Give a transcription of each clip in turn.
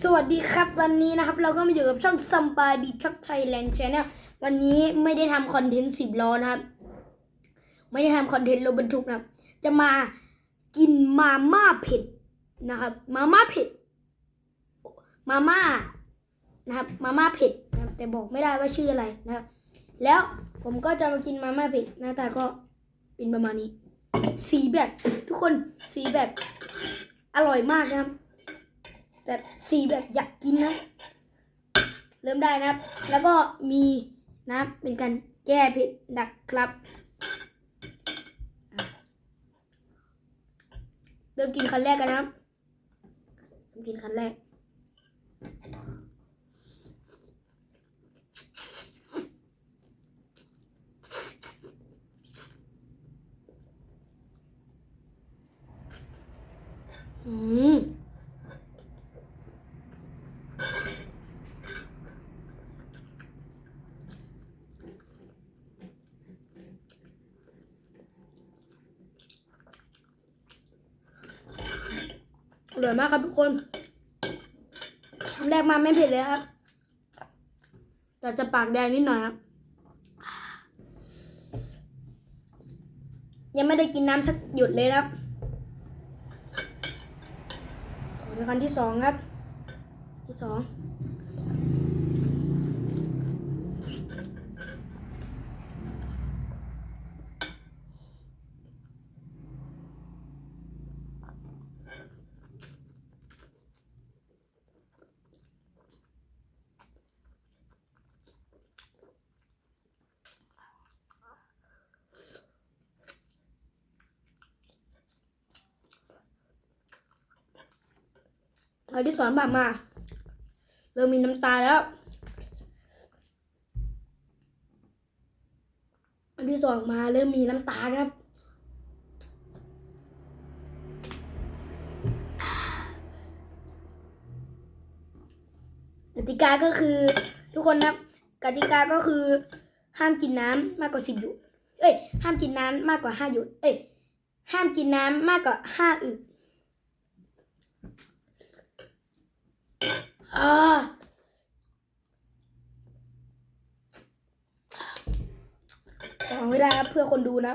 สวัสดีครับวันนี้นะครับ เราก็มาอยู่กับช่องซัมบาดีทรัคไทยแลนด์ชาแนลวันนี้ไม่ได้ทำคอนเทนต์สิบล้อนะครับ ไม่ได้ทำคอนเทนต์รถบรรทุกนะครับ จะมากินมาม่าเผ็ดนะครับ มาม่าเผ็ด มาม่านะครับ มาม่าเผ็ดนะครับ แต่บอกไม่ได้ว่าชื่ออะไรนะครับ แล้วผมก็จะมากินมาม่าเผ็ดหน้าตาก็เป็นประมาณนี้ สีแบบทุกคนสีแบบอร่อยมากนะครับ แบบสีแบบอยากกินนะ เริ่มได้นะครับ แล้วก็มีนะเป็นการแก้เผ็ดดักครับ เริ่มกินคันแรกกันนะครับเริ่มกินคันแรก อืม อ ร่อยมากครับทุกคนคำแรกมาไม่เผ็ดเลยครับ แต่จะปากแดงนิดหน่อยครับ ยังไม่ได้กินน้ำสักหยดเลยครับเดี๋ยวคันที่สองครับ ที่สอง อันที่สอนแบบมาเริ่มมีน้ำตาแล้วอันที่สองมาเริ่มมีน้ำตาแล้วครับกติกาก็คือทุกคนนะครับกติกาก็คือ ห้ามกินน้ำมากกว่าสิบหยดเอ้ยห้ามกินน้ำมากกว่าห้าหยดเอ้ยห้ามกินน้ำมากกว่าห้าอึ กอ่าต่อไม่ได้ครับเพื่อคนดูนะ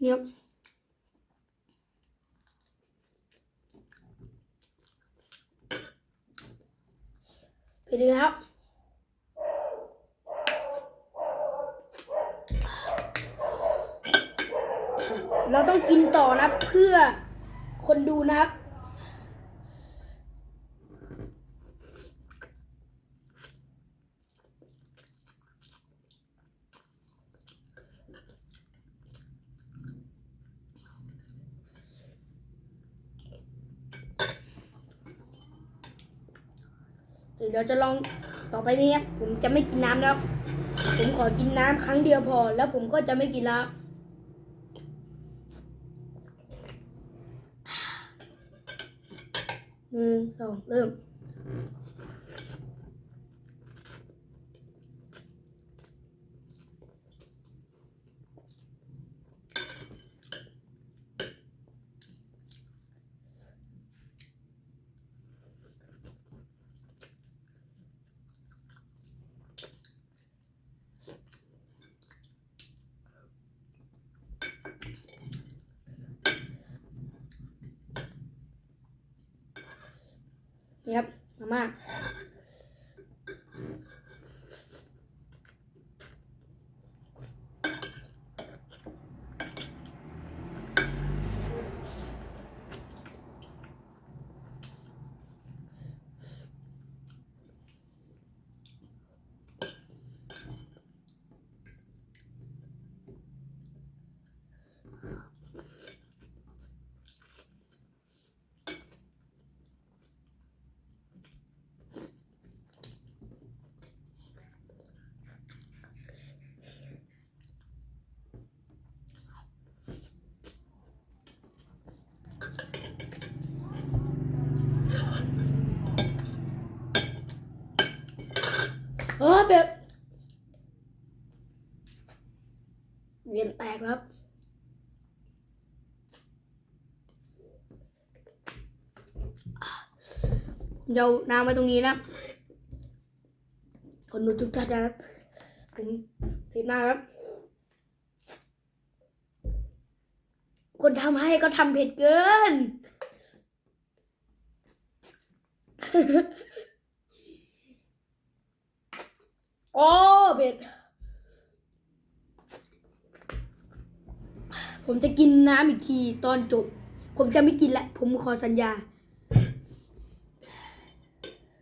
เนี่ยครับไป ดีครับเราต้องกินต่อนะเพื่อคนดูนะครับ เดี๋ยวเราจะลองต่อไปนี้ครับผมจะไม่กินน้ำแล้ว ผมขอกินน้ำครั้งเดียวพอ แล้วผมก็จะไม่กินแล้วหนึ่งสองเริ่ม นี่ครับมาม่า เออแบบเวียนแตกครับเดี๋ยวน้ำไว้ตรงนี้นะคนดูทุกท่านนะครับผมผิดมากครับ คนทำให้ก็ทำเผ็ดเกิน โอ้เผ็ด ผมจะกินน้ำอีกทีตอนจบ ผมจะไม่กินละ ผมขอสัญญา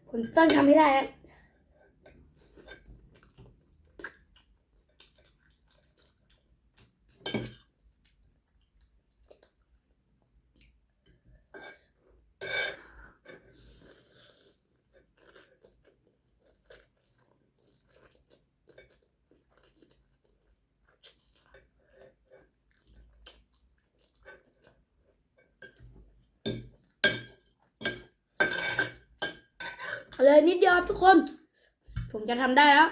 ผมต้องทำให้ได้ เลยนิดเดียวครับทุกคน ผมจะทำได้แล้ว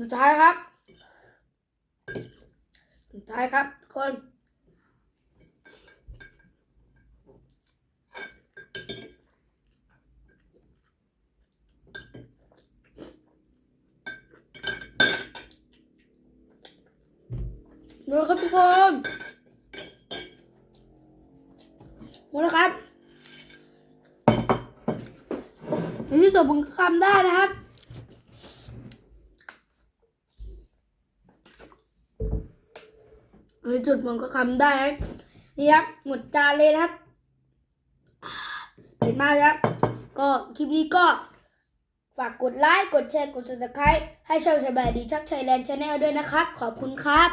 สุดท้ายครับสุดท้ายครับทุกคนหมดแล้วครับทุกคนหมดแล้วครับในที่สุดผมก็ทำได้นะครับ ในจุดผมก็ทำได้นี่ครับ หมดจานเลยนะครับเห็นมากครับ ก็คลิปนี้ก็ฝากกดไลค์ กดแชร์ กด subscribe ให้ช่องสบายดีชักชัยแลนด์ชาแนลด้วยนะครับ ขอบคุณครับ